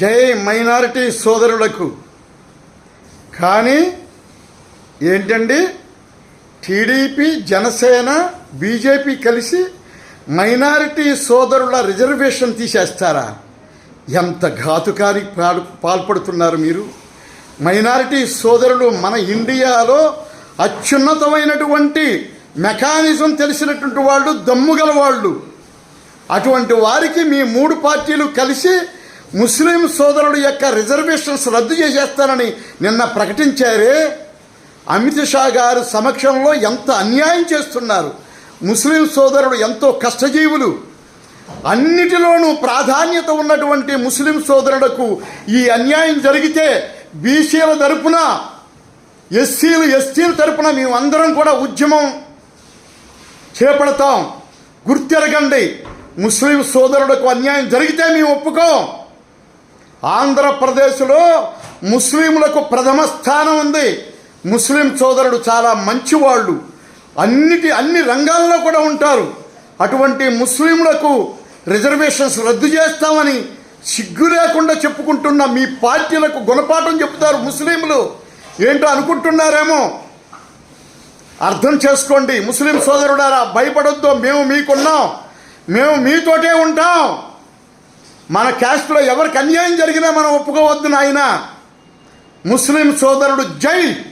జై మైనారిటీ సోదరులకు. కానీ ఏంటండి? టీడీపీ జనసేన బీజేపీ కలిసి మైనారిటీ సోదరుల రిజర్వేషన్ తీసేస్తారా? ఎంత ఘాతుకానికి పాడు పాల్పడుతున్నారు మీరు? మైనారిటీ సోదరులు మన ఇండియాలో అత్యున్నతమైనటువంటి మెకానిజం తెలిసినటువంటి వాళ్ళు దమ్ముగల వాళ్ళు అటువంటి వారికి మీ మూడు పార్టీలు కలిసి ముస్లిం సోదరుడు యొక్క రిజర్వేషన్స్ రద్దు చేసేస్తానని నిన్న ప్రకటించారే. అమిత్ షా గారు సమక్షంలో ఎంత అన్యాయం చేస్తున్నారు. ముస్లిం సోదరుడు ఎంతో కష్టజీవులు. అన్నిటిలోనూ ప్రాధాన్యత ఉన్నటువంటి ముస్లిం సోదరులకు ఈ అన్యాయం జరిగితే బీసీల తరపున ఎస్సీలు ఎస్టీల తరపున మేమందరం కూడా ఉద్యమం చేపడతాం. గుర్తెరగండి ముస్లిం సోదరులకు అన్యాయం జరిగితే మేము ఒప్పుకోం. ఆంధ్రప్రదేశ్లో ముస్లింలకు ప్రథమ స్థానం ఉంది. ముస్లిం సోదరుడు చాలా మంచివాళ్ళు. అన్నిటి అన్ని రంగాల్లో కూడా ఉంటారు. అటువంటి ముస్లింలకు రిజర్వేషన్స్ రద్దు చేస్తామని సిగ్గు లేకుండా చెప్పుకుంటున్న మీ పార్టీలకు గుణపాఠం చెప్తారు ముస్లింలు. ఏంటో అనుకుంటున్నారేమో? అర్థం చేసుకోండి. ముస్లిం సోదరుడారా భయపడొద్దు. మేము మీకున్నాం. మేము మీతోటే ఉంటాం. మన క్యాస్ట్లో ఎవరికి అన్యాయం జరిగినా మనం ఒప్పుకోవద్దు నాయన. ముస్లిం సోదరుడు జై.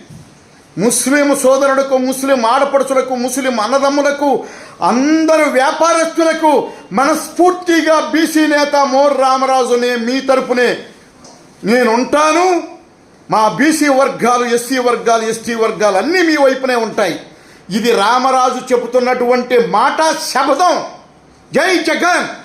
ముస్లిం సోదరులకు ముస్లిం ఆడపడుచులకు ముస్లిం అన్నదమ్ములకు అందరు వ్యాపారస్తులకు మనస్ఫూర్తిగా బీసీ నేత మోర్ రామరాజునే మీ తరపునే. నేను ఉంటాను మా బీసీ వర్గాలు ఎస్సీ వర్గాలు ఎస్టీ వర్గాలు అన్నీ మీ వైపునే ఉంటాయి. ఇది రామరాజు చెబుతున్నటువంటి మాట శబ్దం జై జగన్!